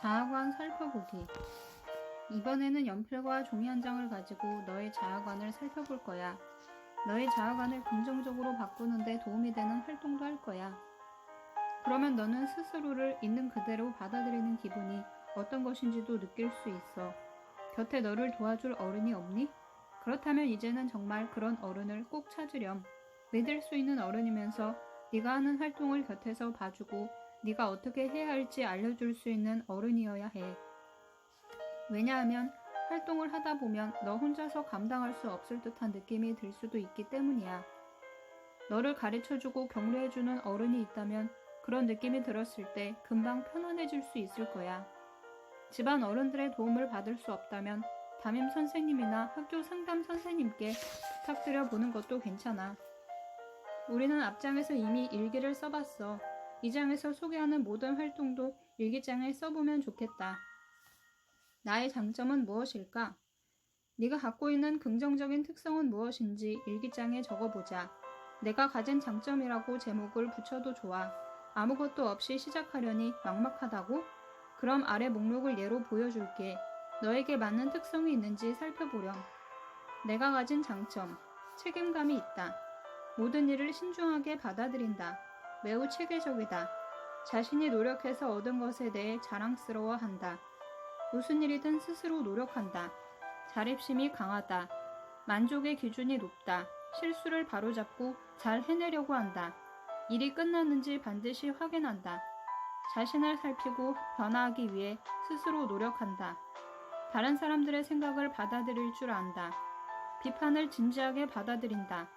자아관 살펴보기. 이번에는 연필과 종이 한 장을 가지고 너의 자아관을 살펴볼 거야. 너의 자아관을 긍정적으로 바꾸는데 도움이 되는 활동도 할 거야. 그러면 너는 스스로를 있는 그대로 받아들이는 기분이 어떤 것인지도 느낄 수 있어. 곁에 너를 도와줄 어른이 없니? 그렇다면 이제는 정말 그런 어른을 꼭 찾으렴. 믿을 수 있는 어른이면서 네가 하는 활동을 곁에서 봐주고 네가 어떻게 해야 할지 알려줄 수 있는 어른이어야 해. 왜냐하면 활동을 하다 보면 너 혼자서 감당할 수 없을 듯한 느낌이 들 수도 있기 때문이야. 너를 가르쳐주고 격려해주는 어른이 있다면 그런 느낌이 들었을 때 금방 편안해질 수 있을 거야. 집안 어른들의 도움을 받을 수 없다면 담임 선생님이나 학교 상담 선생님께 부탁드려 보는 것도 괜찮아. 우리는 앞장에서 이미 일기를 써봤어. 이 장에서 소개하는 모든 활동도 일기장에 써보면 좋겠다. 나의 장점은 무엇일까? 네가 갖고 있는 긍정적인 특성은 무엇인지 일기장에 적어보자. 내가 가진 장점이라고 제목을 붙여도 좋아. 아무것도 없이 시작하려니 막막하다고? 그럼 아래 목록을 예로 보여줄게. 너에게 맞는 특성이 있는지 살펴보렴. 내가 가진 장점. 책임감이 있다. 모든 일을 신중하게 받아들인다. 매우 체계적이다. 자신이 노력해서 얻은 것에 대해 자랑스러워한다. 무슨 일이든 스스로 노력한다. 자립심이 강하다. 만족의 기준이 높다. 실수를 바로잡고 잘 해내려고 한다. 일이 끝났는지 반드시 확인한다. 자신을 살피고 변화하기 위해 스스로 노력한다. 다른 사람들의 생각을 받아들일 줄 안다. 비판을 진지하게 받아들인다.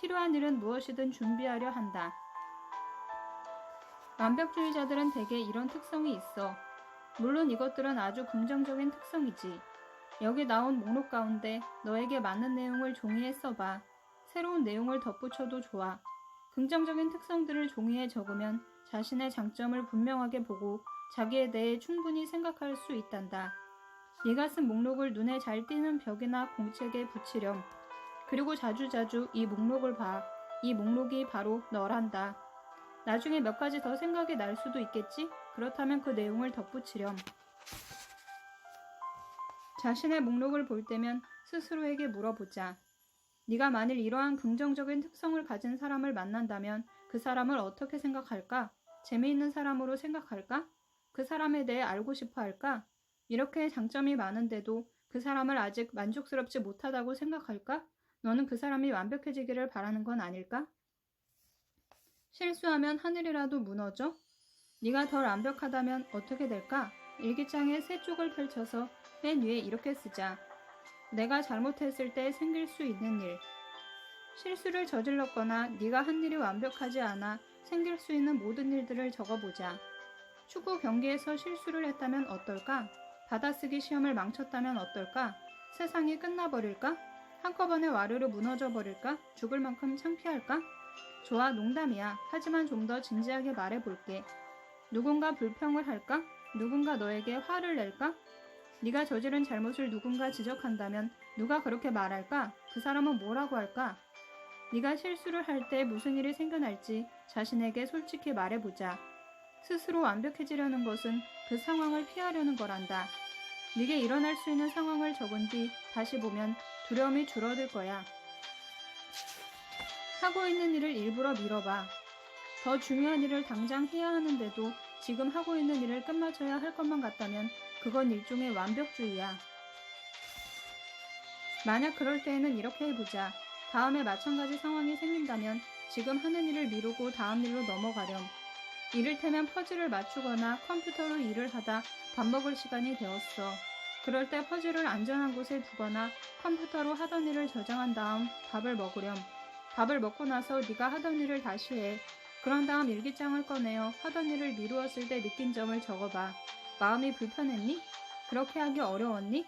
필요한 일은 무엇이든 준비하려 한다. 완벽주의자들은 대개 이런 특성이 있어. 물론 이것들은 아주 긍정적인 특성이지. 여기 나온 목록 가운데 너에게 맞는 내용을 종이에 써봐. 새로운 내용을 덧붙여도 좋아. 긍정적인 특성들을 종이에 적으면 자신의 장점을 분명하게 보고 자기에 대해 충분히 생각할 수 있단다. 네가 쓴 목록을 눈에 잘 띄는 벽이나 공책에 붙이렴. 그리고 자주자주 이 목록을 봐. 이 목록이 바로 너란다. 나중에 몇 가지 더 생각이 날 수도 있겠지? 그렇다면 그 내용을 덧붙이렴. 자신의 목록을 볼 때면 스스로에게 물어보자. 네가 만일 이러한 긍정적인 특성을 가진 사람을 만난다면 그 사람을 어떻게 생각할까? 재미있는 사람으로 생각할까? 그 사람에 대해 알고 싶어 할까? 이렇게 장점이 많은데도 그 사람을 아직 만족스럽지 못하다고 생각할까? 너는 그 사람이 완벽해지기를 바라는 건 아닐까? 실수하면 하늘이라도 무너져? 네가 덜 완벽하다면 어떻게 될까? 일기장에 세 쪽을 펼쳐서 맨 위에 이렇게 쓰자. 내가 잘못했을 때 생길 수 있는 일. 실수를 저질렀거나 네가 한 일이 완벽하지 않아 생길 수 있는 모든 일들을 적어보자. 축구 경기에서 실수를 했다면 어떨까? 받아쓰기 시험을 망쳤다면 어떨까? 세상이 끝나버릴까? 한꺼번에 와르르 무너져 버릴까? 죽을 만큼 창피할까? 좋아, 농담이야. 하지만 좀 더 진지하게 말해볼게. 누군가 불평을 할까? 누군가 너에게 화를 낼까? 네가 저지른 잘못을 누군가 지적한다면 누가 그렇게 말할까? 그 사람은 뭐라고 할까? 네가 실수를 할 때 무슨 일이 생겨날지 자신에게 솔직히 말해보자. 스스로 완벽해지려는 것은 그 상황을 피하려는 거란다. 네게 일어날 수 있는 상황을 적은 뒤 다시 보면 두려움이 줄어들 거야. 하고 있는 일을 일부러 미뤄봐. 더 중요한 일을 당장 해야 하는데도 지금 하고 있는 일을 끝마쳐야 할 것만 같다면 그건 일종의 완벽주의야. 만약 그럴 때에는 이렇게 해보자. 다음에 마찬가지 상황이 생긴다면 지금 하는 일을 미루고 다음 일로 넘어가렴. 이를테면 퍼즐을 맞추거나 컴퓨터로 일을 하다 밥 먹을 시간이 되었어. 그럴 때 퍼즐을 안전한 곳에 두거나 컴퓨터로 하던 일을 저장한 다음 밥을 먹으렴. 밥을 먹고 나서 네가 하던 일을 다시 해. 그런 다음 일기장을 꺼내어 하던 일을 미루었을 때 느낀 점을 적어봐. 마음이 불편했니? 그렇게 하기 어려웠니?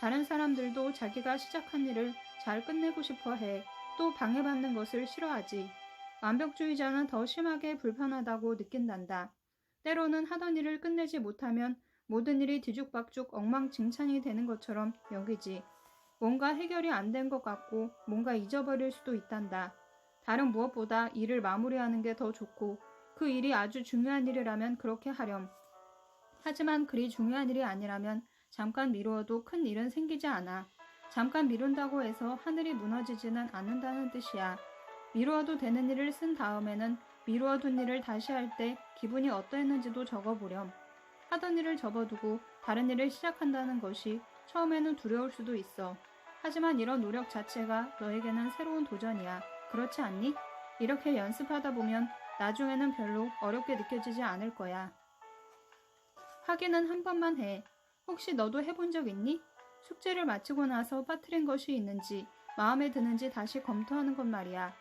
다른 사람들도 자기가 시작한 일을 잘 끝내고 싶어 해. 또 방해받는 것을 싫어하지. 완벽주의자는 더 심하게 불편하다고 느낀단다. 때로는 하던 일을 끝내지 못하면 모든 일이 뒤죽박죽 엉망진창이 되는 것처럼 여기지. 뭔가 해결이 안 된 것 같고 뭔가 잊어버릴 수도 있단다. 다른 무엇보다 일을 마무리하는 게 더 좋고 그 일이 아주 중요한 일이라면 그렇게 하렴. 하지만 그리 중요한 일이 아니라면 잠깐 미루어도 큰 일은 생기지 않아. 잠깐 미룬다고 해서 하늘이 무너지지는 않는다는 뜻이야. 미루어도 되는 일을 쓴 다음에는 미루어둔 일을 다시 할 때 기분이 어떠했는지도 적어보렴. 하던 일을 접어두고 다른 일을 시작한다는 것이 처음에는 두려울 수도 있어. 하지만 이런 노력 자체가 너에게는 새로운 도전이야. 그렇지 않니? 이렇게 연습하다 보면 나중에는 별로 어렵게 느껴지지 않을 거야. 확인은 한 번만 해. 혹시 너도 해본 적 있니? 숙제를 마치고 나서 빠뜨린 것이 있는지 마음에 드는지 다시 검토하는 것 말이야.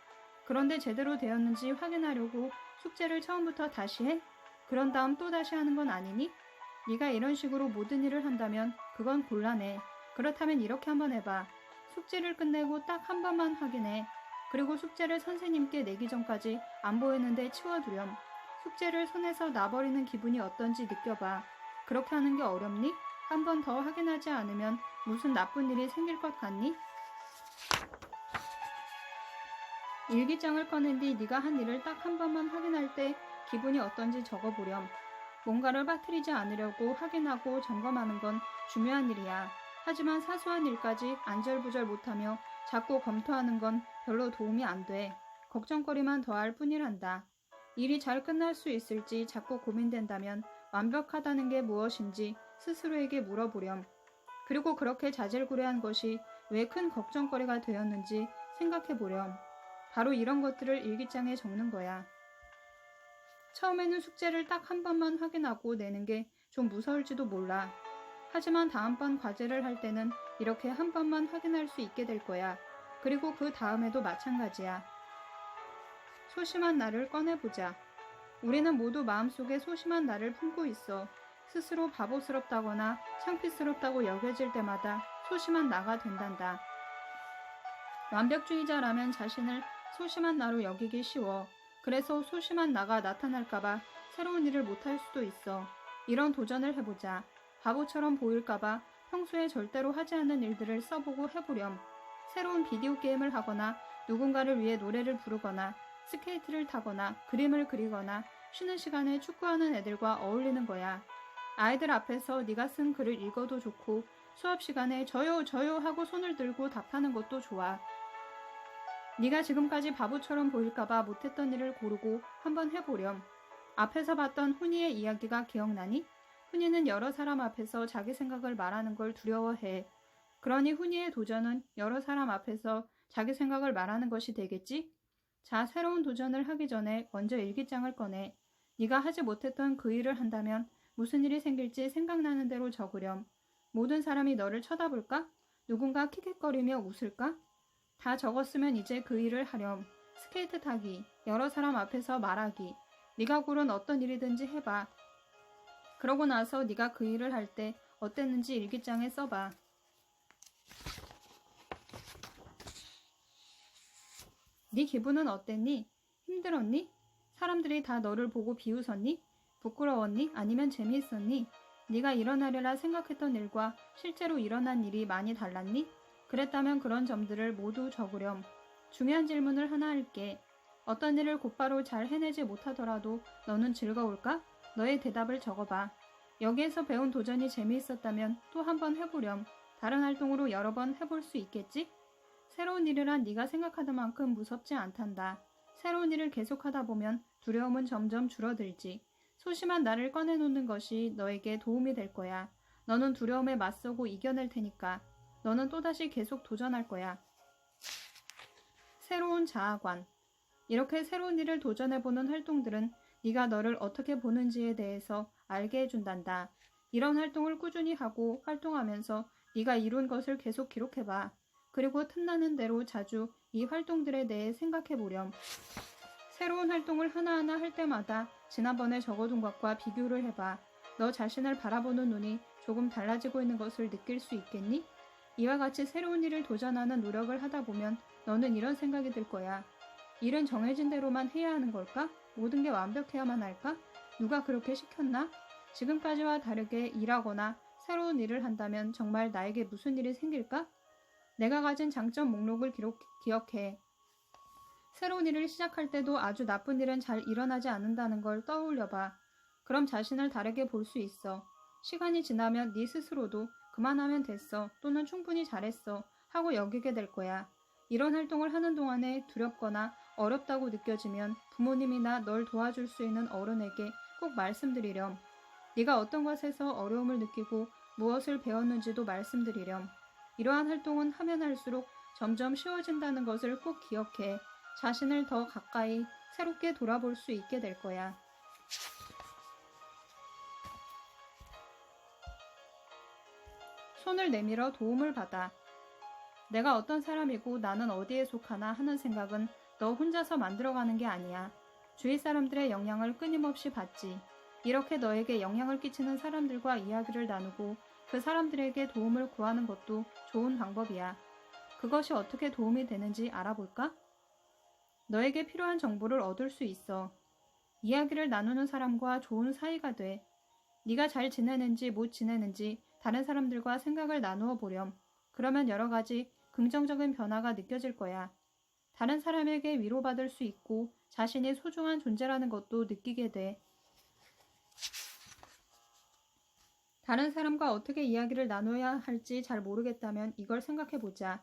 그런데 제대로 되었는지 확인하려고 숙제를 처음부터 다시 해? 그런 다음 또 다시 하는 건 아니니? 네가 이런 식으로 모든 일을 한다면 그건 곤란해. 그렇다면 이렇게 한번 해봐. 숙제를 끝내고 딱 한 번만 확인해. 그리고 숙제를 선생님께 내기 전까지 안 보이는데 치워두렴. 숙제를 손에서 놔버리는 기분이 어떤지 느껴봐. 그렇게 하는 게 어렵니? 한 번 더 확인하지 않으면 무슨 나쁜 일이 생길 것 같니? 일기장을 꺼낸 뒤 네가 한 일을 딱 한 번만 확인할 때 기분이 어떤지 적어보렴. 뭔가를 빠뜨리지 않으려고 확인하고 점검하는 건 중요한 일이야. 하지만 사소한 일까지 안절부절 못하며 자꾸 검토하는 건 별로 도움이 안 돼. 걱정거리만 더할 뿐이란다. 일이 잘 끝날 수 있을지 자꾸 고민된다면 완벽하다는 게 무엇인지 스스로에게 물어보렴. 그리고 그렇게 자질구레한 것이 왜 큰 걱정거리가 되었는지 생각해 보렴. 바로 이런 것들을 일기장에 적는 거야. 처음에는 숙제를 딱 한 번만 확인하고 내는 게 좀 무서울지도 몰라. 하지만 다음번 과제를 할 때는 이렇게 한 번만 확인할 수 있게 될 거야. 그리고 그 다음에도 마찬가지야. 소심한 나를 꺼내보자. 우리는 모두 마음속에 소심한 나를 품고 있어. 스스로 바보스럽다거나 창피스럽다고 여겨질 때마다 소심한 나가 된단다. 완벽주의자라면 자신을 소심한 나로 여기기 쉬워. 그래서 소심한 나가 나타날까봐 새로운 일을 못할 수도 있어. 이런 도전을 해보자. 바보처럼 보일까봐 평소에 절대로 하지 않는 일들을 써보고 해보렴. 새로운 비디오 게임을 하거나 누군가를 위해 노래를 부르거나 스케이트를 타거나 그림을 그리거나 쉬는 시간에 축구하는 애들과 어울리는 거야. 아이들 앞에서 네가 쓴 글을 읽어도 좋고 수업 시간에 저요 저요 하고 손을 들고 답하는 것도 좋아. 네가 지금까지 바보처럼 보일까봐 못했던 일을 고르고 한번 해보렴. 앞에서 봤던 훈이의 이야기가 기억나니? 훈이는 여러 사람 앞에서 자기 생각을 말하는 걸 두려워해. 그러니 훈이의 도전은 여러 사람 앞에서 자기 생각을 말하는 것이 되겠지? 자, 새로운 도전을 하기 전에 먼저 일기장을 꺼내. 네가 하지 못했던 그 일을 한다면 무슨 일이 생길지 생각나는 대로 적으렴. 모든 사람이 너를 쳐다볼까? 누군가 킥킥거리며 웃을까? 다 적었으면 이제 그 일을 하렴. 스케이트 타기, 여러 사람 앞에서 말하기. 네가 고른 어떤 일이든지 해봐. 그러고 나서 네가 그 일을 할 때 어땠는지 일기장에 써봐. 네 기분은 어땠니? 힘들었니? 사람들이 다 너를 보고 비웃었니? 부끄러웠니? 아니면 재미있었니? 네가 일어나려라 생각했던 일과 실제로 일어난 일이 많이 달랐니? 그랬다면 그런 점들을 모두 적으렴. 중요한 질문을 하나 할게. 어떤 일을 곧바로 잘 해내지 못하더라도 너는 즐거울까? 너의 대답을 적어봐. 여기에서 배운 도전이 재미있었다면 또 한 번 해보렴. 다른 활동으로 여러 번 해볼 수 있겠지? 새로운 한 네가 생각하던 만큼 무섭지 않단다. 새로운 일을 계속하다 보면 두려움은 점점 줄어들지. 소심한 나를 꺼내놓는 것이 너에게 도움이 될 거야. 너는 두려움에 맞서고 이겨낼 테니까. 너는 또다시 계속 도전할 거야. 새로운 자아관. 이렇게 새로운 일을 도전해보는 활동들은 네가 너를 어떻게 보는지에 대해서 알게 해준단다. 이런 활동을 꾸준히 하고 활동하면서 네가 이룬 것을 계속 기록해봐. 그리고 틈나는 대로 자주 이 활동들에 대해 생각해보렴. 새로운 활동을 하나하나 할 때마다 지난번에 적어둔 것과 비교를 해봐. 너 자신을 바라보는 눈이 조금 달라지고 있는 것을 느낄 수 있겠니? 이와 같이 새로운 일을 도전하는 노력을 하다 보면 너는 이런 생각이 들 거야. 일은 정해진 대로만 해야 하는 걸까? 모든 게 완벽해야만 할까? 누가 그렇게 시켰나? 지금까지와 다르게 일하거나 새로운 일을 한다면 정말 나에게 무슨 일이 생길까? 내가 가진 장점 목록을 기록, 기억해. 새로운 일을 시작할 때도 아주 나쁜 일은 잘 일어나지 않는다는 걸 떠올려봐. 그럼 자신을 다르게 볼 수 있어. 시간이 지나면 네 스스로도 그만하면 됐어 또는 충분히 잘했어 하고 여기게 될 거야. 이런 활동을 하는 동안에 두렵거나 어렵다고 느껴지면 부모님이나 널 도와줄 수 있는 어른에게 꼭 말씀드리렴. 네가 어떤 것에서 어려움을 느끼고 무엇을 배웠는지도 말씀드리렴. 이러한 활동은 하면 할수록 점점 쉬워진다는 것을 꼭 기억해 자신을 더 가까이 새롭게 돌아볼 수 있게 될 거야. 손을 내밀어 도움을 받아. 내가 어떤 사람이고 나는 어디에 속하나 하는 생각은 너 혼자서 만들어가는 게 아니야. 주위 사람들의 영향을 끊임없이 받지. 이렇게 너에게 영향을 끼치는 사람들과 이야기를 나누고 그 사람들에게 도움을 구하는 것도 좋은 방법이야. 그것이 어떻게 도움이 되는지 알아볼까? 너에게 필요한 정보를 얻을 수 있어. 이야기를 나누는 사람과 좋은 사이가 돼. 네가 잘 지내는지 못 지내는지 다른 사람들과 생각을 나누어 보렴. 그러면 여러 가지 긍정적인 변화가 느껴질 거야. 다른 사람에게 위로받을 수 있고 자신이 소중한 존재라는 것도 느끼게 돼. 다른 사람과 어떻게 이야기를 나눠야 할지 잘 모르겠다면 이걸 생각해 보자.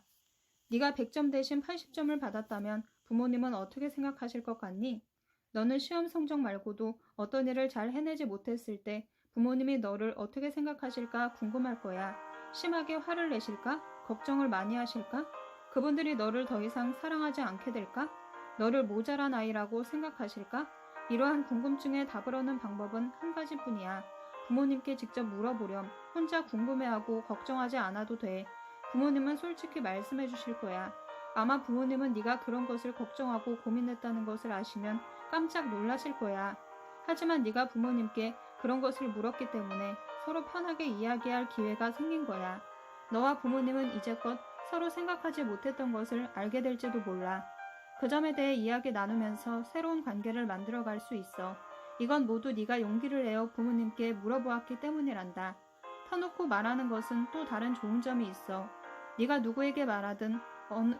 네가 100점 대신 80점을 받았다면 부모님은 어떻게 생각하실 것 같니? 너는 시험 성적 말고도 어떤 일을 잘 해내지 못했을 때 부모님이 너를 어떻게 생각하실까 궁금할 거야. 심하게 화를 내실까? 걱정을 많이 하실까? 그분들이 너를 더 이상 사랑하지 않게 될까? 너를 모자란 아이라고 생각하실까? 이러한 궁금증에 답을 얻는 방법은 한 가지뿐이야. 부모님께 직접 물어보렴. 혼자 궁금해하고 걱정하지 않아도 돼. 부모님은 솔직히 말씀해 주실 거야. 아마 부모님은 네가 그런 것을 걱정하고 고민했다는 것을 아시면 깜짝 놀라실 거야. 하지만 네가 부모님께 그런 것을 물었기 때문에 서로 편하게 이야기할 기회가 생긴 거야. 너와 부모님은 이제껏 서로 생각하지 못했던 것을 알게 될지도 몰라. 그 점에 대해 이야기 나누면서 새로운 관계를 만들어 갈 수 있어. 이건 모두 네가 용기를 내어 부모님께 물어보았기 때문이란다. 터놓고 말하는 것은 또 다른 좋은 점이 있어. 네가 누구에게 말하든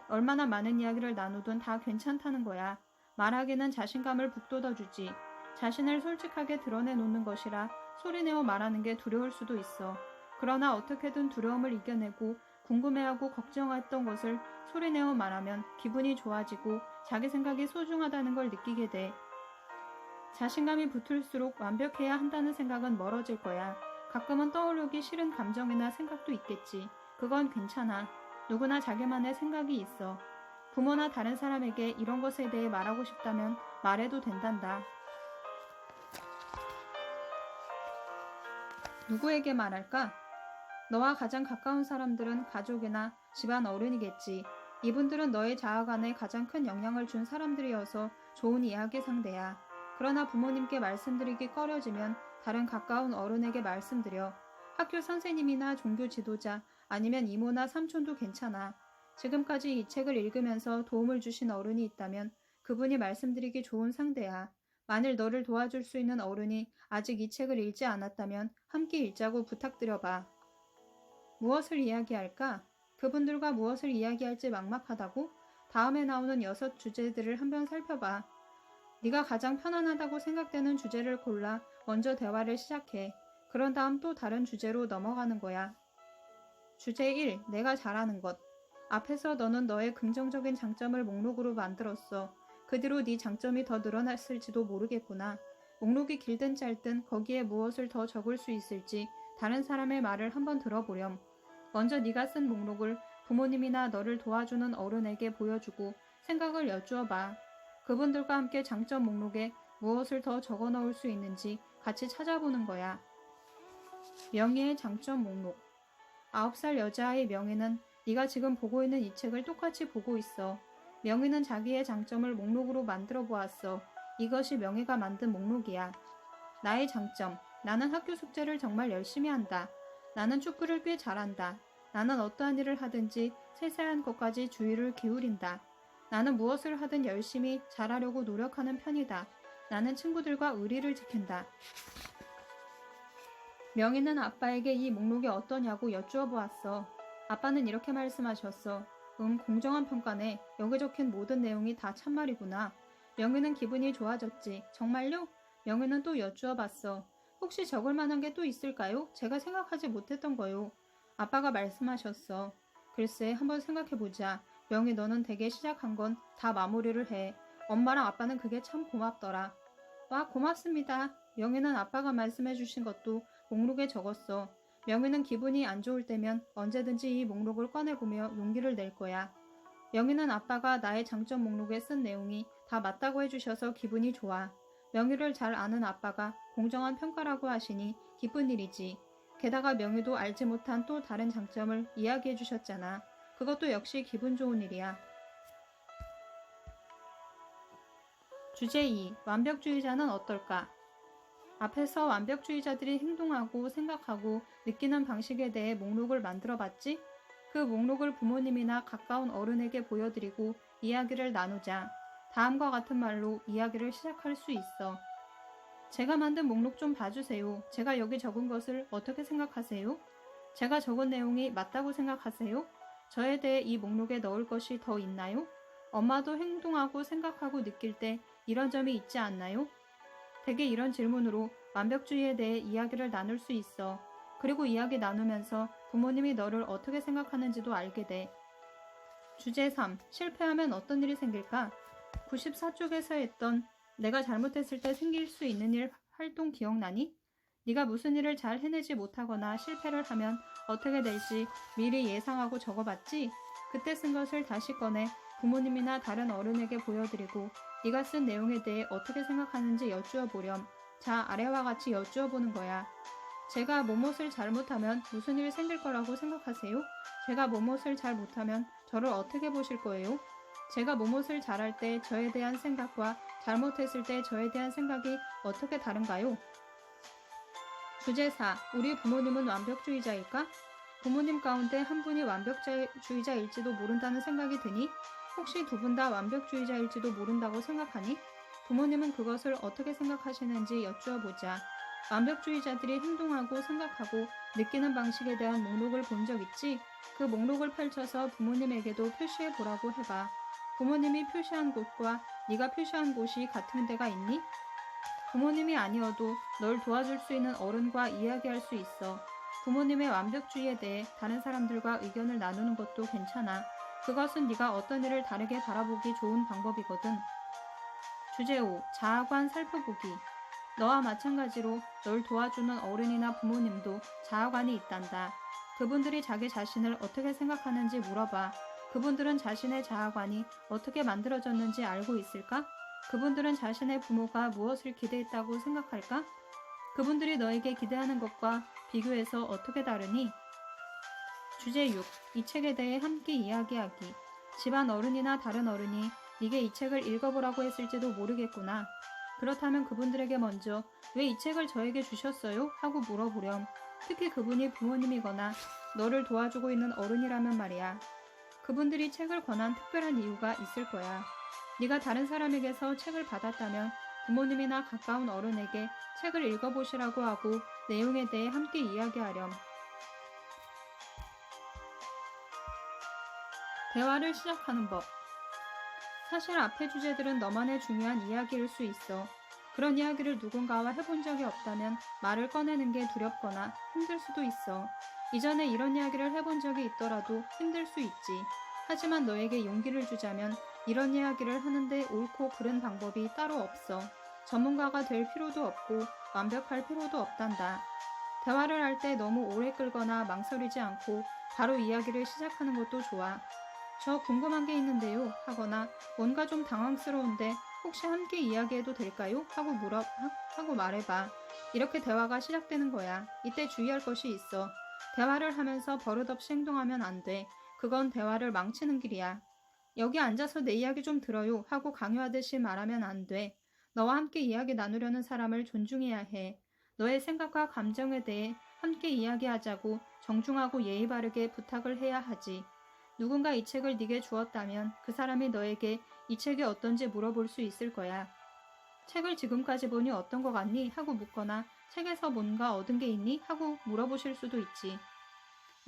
얼마나 많은 이야기를 나누든 다 괜찮다는 거야. 말하기는 자신감을 북돋아주지. 자신을 솔직하게 드러내놓는 것이라 소리내어 말하는 게 두려울 수도 있어. 그러나 어떻게든 두려움을 이겨내고 궁금해하고 걱정했던 것을 소리내어 말하면 기분이 좋아지고 자기 생각이 소중하다는 걸 느끼게 돼. 자신감이 붙을수록 완벽해야 한다는 생각은 멀어질 거야. 가끔은 떠오르기 싫은 감정이나 생각도 있겠지. 그건 괜찮아. 누구나 자기만의 생각이 있어. 부모나 다른 사람에게 이런 것에 대해 말하고 싶다면 말해도 된단다. 누구에게 말할까? 너와 가장 가까운 사람들은 가족이나 집안 어른이겠지. 이분들은 너의 자아관에 가장 큰 영향을 준 사람들이어서 좋은 이야기 상대야. 그러나 부모님께 말씀드리기 꺼려지면 다른 가까운 어른에게 말씀드려. 학교 선생님이나 종교 지도자 아니면 이모나 삼촌도 괜찮아. 지금까지 이 책을 읽으면서 도움을 주신 어른이 있다면 그분이 말씀드리기 좋은 상대야. 만일 너를 도와줄 수 있는 어른이 아직 이 책을 읽지 않았다면 함께 읽자고 부탁드려봐. 무엇을 이야기할까? 그분들과 무엇을 이야기할지 막막하다고? 다음에 나오는 여섯 주제들을 한번 살펴봐. 네가 가장 편안하다고 생각되는 주제를 골라 먼저 대화를 시작해. 그런 다음 또 다른 주제로 넘어가는 거야. 주제 1. 내가 잘하는 것. 앞에서 너는 너의 긍정적인 장점을 목록으로 만들었어. 그 뒤로 네 장점이 더 늘어났을지도 모르겠구나. 목록이 길든 짧든 거기에 무엇을 더 적을 수 있을지 다른 사람의 말을 한번 들어보렴. 먼저 네가 쓴 목록을 부모님이나 너를 도와주는 어른에게 보여주고 생각을 여쭈어 봐. 그분들과 함께 장점 목록에 무엇을 더 적어 넣을 수 있는지 같이 찾아보는 거야. 명예의 장점 목록. 9살 여자아이 명예는 네가 지금 보고 있는 이 책을 똑같이 보고 있어. 명예는 자기의 장점을 목록으로 만들어 보았어. 이것이 명예가 만든 목록이야. 나의 장점. 나는 학교 숙제를 정말 열심히 한다. 나는 축구를 꽤 잘한다. 나는 어떠한 일을 하든지 세세한 것까지 주의를 기울인다. 나는 무엇을 하든 열심히 잘하려고 노력하는 편이다. 나는 친구들과 의리를 지킨다. 명희는 아빠에게 이 목록이 어떠냐고 여쭈어 보았어. 아빠는 이렇게 말씀하셨어. 응, 공정한 평가네. 여기 적힌 모든 내용이 다 참말이구나. 명희는 기분이 좋아졌지. 정말요? 명희는 또 여쭈어 봤어. 혹시 적을 만한 게 또 있을까요? 제가 생각하지 못했던 거요. 아빠가 말씀하셨어. 글쎄, 한번 생각해보자. 명희 너는 대개 시작한 건 다 마무리를 해. 엄마랑 아빠는 그게 참 고맙더라. 와, 고맙습니다. 명희는 아빠가 말씀해주신 것도 목록에 적었어. 명희는 기분이 안 좋을 때면 언제든지 이 목록을 꺼내보며 용기를 낼 거야. 명희는 아빠가 나의 장점 목록에 쓴 내용이 다 맞다고 해주셔서 기분이 좋아. 명희를 잘 아는 아빠가 공정한 평가라고 하시니 기쁜 일이지. 게다가 명희도 알지 못한 또 다른 장점을 이야기해 주셨잖아. 그것도 역시 기분 좋은 일이야. 주제 2. 완벽주의자는 어떨까? 앞에서 완벽주의자들이 행동하고 생각하고 느끼는 방식에 대해 목록을 만들어 봤지? 그 목록을 부모님이나 가까운 어른에게 보여드리고 이야기를 나누자. 다음과 같은 말로 이야기를 시작할 수 있어. 제가 만든 목록 좀 봐주세요. 제가 여기 적은 것을 어떻게 생각하세요? 제가 적은 내용이 맞다고 생각하세요? 저에 대해 이 목록에 넣을 것이 더 있나요? 엄마도 행동하고 생각하고 느낄 때 이런 점이 있지 않나요? 대개 이런 질문으로 완벽주의에 대해 이야기를 나눌 수 있어. 그리고 이야기 나누면서 부모님이 너를 어떻게 생각하는지도 알게 돼. 주제 3. 실패하면 어떤 일이 생길까? 94쪽에서 했던 내가 잘못했을 때 생길 수 있는 일 활동 기억나니? 네가 무슨 일을 잘 해내지 못하거나 실패를 하면 어떻게 될지 미리 예상하고 적어봤지? 그때 쓴 것을 다시 꺼내 부모님이나 다른 어른에게 보여드리고 네가 쓴 내용에 대해 어떻게 생각하는지 여쭈어 보렴. 자, 아래와 같이 여쭈어 보는 거야. 제가 뭐뭇을 잘못하면 무슨 일이 생길 거라고 생각하세요? 제가 뭐뭇을 잘 못하면 저를 어떻게 보실 거예요? 제가 뭐뭇을 잘할 때 저에 대한 생각과 잘못했을 때 저에 대한 생각이 어떻게 다른가요? 주제 4. 우리 부모님은 완벽주의자일까? 부모님 가운데 한 분이 완벽주의자일지도 모른다는 생각이 드니? 혹시 두 분 다 완벽주의자일지도 모른다고 생각하니? 부모님은 그것을 어떻게 생각하시는지 여쭈어 보자. 완벽주의자들이 행동하고 생각하고 느끼는 방식에 대한 목록을 본 적 있지? 그 목록을 펼쳐서 부모님에게도 표시해 보라고 해봐. 부모님이 표시한 곳과 네가 표시한 곳이 같은 데가 있니? 부모님이 아니어도 널 도와줄 수 있는 어른과 이야기할 수 있어. 부모님의 완벽주의에 대해 다른 사람들과 의견을 나누는 것도 괜찮아. 그것은 네가 어떤 일을 다르게 바라보기 좋은 방법이거든. 주제 5. 자아관 살펴보기. 너와 마찬가지로 널 도와주는 어른이나 부모님도 자아관이 있단다. 그분들이 자기 자신을 어떻게 생각하는지 물어봐. 그분들은 자신의 자아관이 어떻게 만들어졌는지 알고 있을까? 그분들은 자신의 부모가 무엇을 기대했다고 생각할까? 그분들이 너에게 기대하는 것과 비교해서 어떻게 다르니? 주제 6. 이 책에 대해 함께 이야기하기. 집안 어른이나 다른 어른이 네게 이 책을 읽어보라고 했을지도 모르겠구나. 그렇다면 그분들에게 먼저 왜 이 책을 저에게 주셨어요? 하고 물어보렴. 특히 그분이 부모님이거나 너를 도와주고 있는 어른이라면 말이야. 그분들이 책을 권한 특별한 이유가 있을 거야. 네가 다른 사람에게서 책을 받았다면 부모님이나 가까운 어른에게 책을 읽어보시라고 하고 내용에 대해 함께 이야기하렴. 대화를 시작하는 법. 사실 앞의 주제들은 너만의 중요한 이야기일 수 있어. 그런 이야기를 누군가와 해본 적이 없다면 말을 꺼내는 게 두렵거나 힘들 수도 있어. 이전에 이런 이야기를 해본 적이 있더라도 힘들 수 있지. 하지만 너에게 용기를 주자면 이런 이야기를 하는데 옳고 그른 방법이 따로 없어. 전문가가 될 필요도 없고 완벽할 필요도 없단다. 대화를 할 때 너무 오래 끌거나 망설이지 않고 바로 이야기를 시작하는 것도 좋아. 저 궁금한 게 있는데요. 하거나 뭔가 좀 당황스러운데 혹시 함께 이야기해도 될까요? 하고 물어 하고 말해봐. 이렇게 대화가 시작되는 거야. 이때 주의할 것이 있어. 대화를 하면서 버릇없이 행동하면 안 돼. 그건 대화를 망치는 길이야. 여기 앉아서 내 이야기 좀 들어요. 하고 강요하듯이 말하면 안 돼. 너와 함께 이야기 나누려는 사람을 존중해야 해. 너의 생각과 감정에 대해 함께 이야기하자고 정중하고 예의 바르게 부탁을 해야 하지. 누군가 이 책을 네게 주었다면 그 사람이 너에게 이 책이 어떤지 물어볼 수 있을 거야. 책을 지금까지 보니 어떤 것 같니? 하고 묻거나 책에서 뭔가 얻은 게 있니? 하고 물어보실 수도 있지.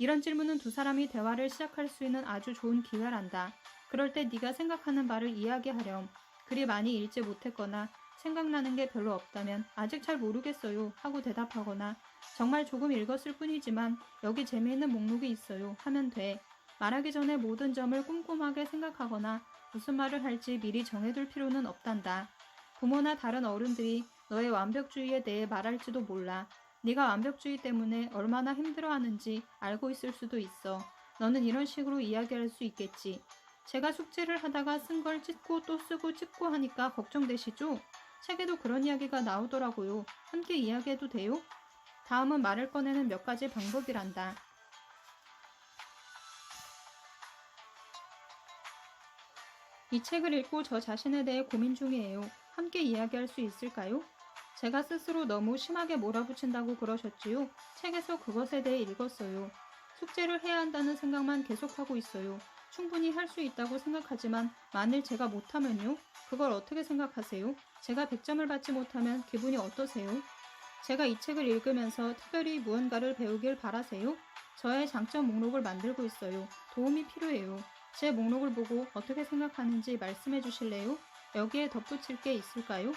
이런 질문은 두 사람이 대화를 시작할 수 있는 아주 좋은 기회란다. 그럴 때 네가 생각하는 바를 이야기하렴. 글이 많이 읽지 못했거나 생각나는 게 별로 없다면 아직 잘 모르겠어요 하고 대답하거나 정말 조금 읽었을 뿐이지만 여기 재미있는 목록이 있어요 하면 돼. 말하기 전에 모든 점을 꼼꼼하게 생각하거나 무슨 말을 할지 미리 정해둘 필요는 없단다. 부모나 다른 어른들이 너의 완벽주의에 대해 말할지도 몰라. 네가 완벽주의 때문에 얼마나 힘들어하는지 알고 있을 수도 있어. 너는 이런 식으로 이야기할 수 있겠지. 제가 숙제를 하다가 쓴 걸 찍고 또 쓰고 찍고 하니까 걱정되시죠? 책에도 그런 이야기가 나오더라고요. 함께 이야기해도 돼요? 다음은 말을 꺼내는 몇 가지 방법이란다. 이 책을 읽고 저 자신에 대해 고민 중이에요. 함께 이야기할 수 있을까요? 제가 스스로 너무 심하게 몰아붙인다고 그러셨지요? 책에서 그것에 대해 읽었어요. 숙제를 해야 한다는 생각만 계속하고 있어요. 충분히 할 수 있다고 생각하지만 만일 제가 못하면요? 그걸 어떻게 생각하세요? 제가 100점을 받지 못하면 기분이 어떠세요? 제가 이 책을 읽으면서 특별히 무언가를 배우길 바라세요? 저의 장점 목록을 만들고 있어요. 도움이 필요해요. 제 목록을 보고 어떻게 생각하는지 말씀해 주실래요? 여기에 덧붙일 게 있을까요?